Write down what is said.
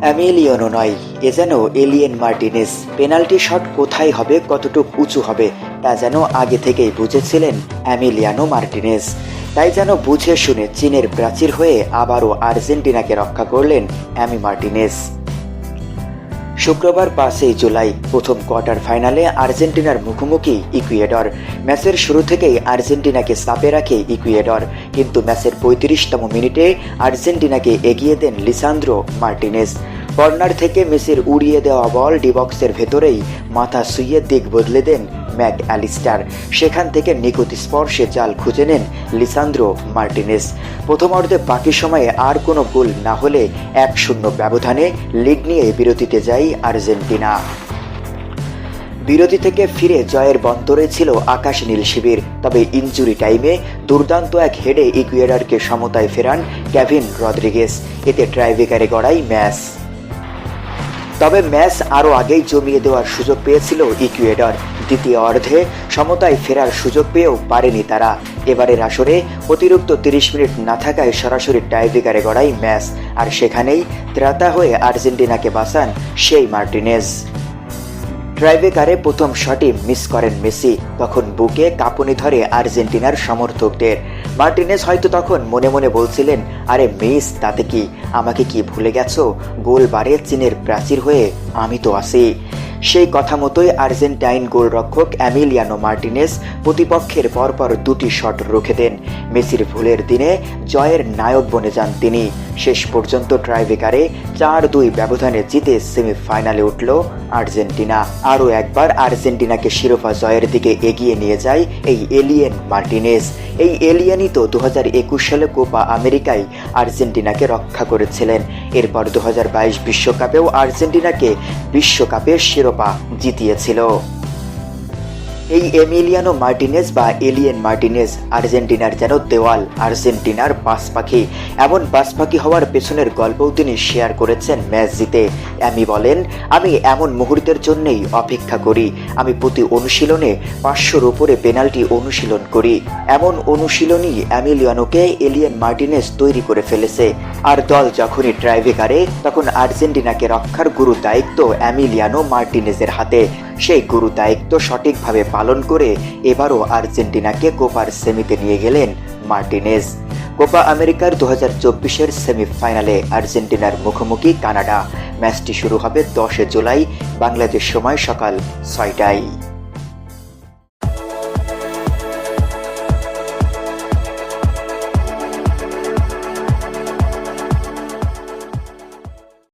অ্যামিলিয়নও নয়, এ যেন alien Martinez. Penalty shot কোথায় হবে, কতটুক উঁচু হবে, তা যেন আগে থেকেই বুঝেছিলেন অ্যামিলিয়ানো মার্টিনেস। তাই যেন বুঝে শুনে চীনের প্রাচীর হয়ে আবারও আর্জেন্টিনাকে রক্ষা করলেন অ্যামি মার্টিনেস। শুক্রবার পাঁচই জুলাই প্রথম কোয়ার্টার ফাইনালে আর্জেন্টিনার মুখোমুখি ইকুয়েডর। ম্যাচের শুরু থেকেই আর্জেন্টিনাকে সাপে রাখে ইকুয়েডর, কিন্তু ম্যাচের পঁয়ত্রিশতম মিনিটে আর্জেন্টিনাকে এগিয়ে দেন লিসান্দ্রো মার্টিনেস কর্নার থেকে মেসির উড়িয়ে দেওয়া বল ডিবক্সের ভেতরেই মাথা সুইয়ের দিক বদলে দেন ম্যাক অ্যালিস্টার সেখান থেকে নিখুঁত স্পর্শে জাল খুঁজে নেন লিসান্দ্রো মার্টিনেস। প্রথমার্ধে বাকি সময়ে আর কোনো গোল না হলে এক শূন্য ব্যবধানে লিগ নিয়ে বিরতিতে যায় আর্জেন্টিনা। বিরতি থেকে ফিরে জয়ের বন্তরে ছিল আকাশ নীল শিবির, তবে ইনজুরি টাইমে দুর্দান্ত এক হেডে ইকুয়েডারকে সমতায় ফেরান ক্যাভিন রদ্রিগেস এতে ট্রাইবেকারে গড়াই ম্যাচ। তবে ম্যাচ আরও আগেই জমিয়ে দেওয়ার সুযোগ পেয়েছিল ইকুয়েডর। দ্বিতীয় অর্ধে সমতায় ফেরার সুযোগ পেয়েও পারেনি তারা। এবারের আসরে অতিরিক্ত তিরিশ মিনিট না থাকায় সরাসরি টাইব্রেকারে গড়াই ম্যাচ। আর সেখানেই ত্রাতা হয়ে আর্জেন্টিনাকে বাঁচান সেই মার্টিনেজ। ট্রাইবেকারে প্রথম শটই মিস করেন মেসি, তখন বুকে কাঁপুনি ধরে আর্জেন্টিনার সমর্থকদের। মার্টিনেস হয়তো তখন মনে মনে বলছিলেন, আরে মিস, তাতে কি? আমাকে কি ভুলে গেছো? গোল বারে চীনের প্রাচীর হয়ে আমি তো আসি সেই কথা মতোই আর্জেন্টাইন গোলরক্ষক অ্যামিলিয়ানো মার্টিনেস প্রতিপক্ষের পরপর দুটি শট রুখে দেন। মেসির ভুলের দিনে জয়ের নায়ক বনে যান তিনি। শেষ পর্যন্ত ট্রাইবেকারে চার দুই ব্যবধানে জিতে সেমিফাইনালে উঠল আর্জেন্টিনা। আরও একবার আর্জেন্টিনাকে শিরোপা জয়ের দিকে এগিয়ে নিয়ে যায় এই এলিয়েন মার্টিনেস। এই এলিয়েনই তো দু হাজার একুশ সালে কোপা আমেরিকায় আর্জেন্টিনাকে রক্ষা করেছিলেন। এরপর দু বিশ্বকাপেও আর্জেন্টিনাকে বিশ্বকাপের শিরোপা জিতিয়েছিল। এই এমিলিয়ানো মার্টিনেজ বা এলিয়েন মার্টিনেজ, আর্জেন্টিনার যেন দেওয়াল আর্জেন্টিনার বাস পাখি এমন বাস পাখি হওয়ার পেছনের গল্পও তিনি শেয়ার করেছেন ম্যাচ জিতে আমি বলেন, আমি এমন মুহূর্তের জন্যই অপেক্ষা করি। আমি প্রতি অনুশীলনে পাঁচশোর উপরে পেনাল্টি অনুশীলন করি। এমন অনুশীলনই অ্যামিলিয়ানোকে এলিয়েন মার্টিনেজ তৈরি করে ফেলেছে। আর দল যখনই ড্রাইভে কারে তখন আর্জেন্টিনাকে রক্ষার গুরু দায়িত্ব অ্যামিলিয়ানো মার্টিনেজের হাতে। সেই গুরু দায়িত্ব সঠিকভাবে পালন করে এবারও আর্জেন্টিনাকে কোপার সেমিতে নিয়ে গেলেন মার্টিনেজ। কোপা আমেরিকার দু হাজার চব্বিশের সেমিফাইনালে আর্জেন্টিনার মুখোমুখি কানাডা। ম্যাচটি শুরু হবে দশে জুলাই, বাংলাদেশ সময় সকাল ছয়টায়।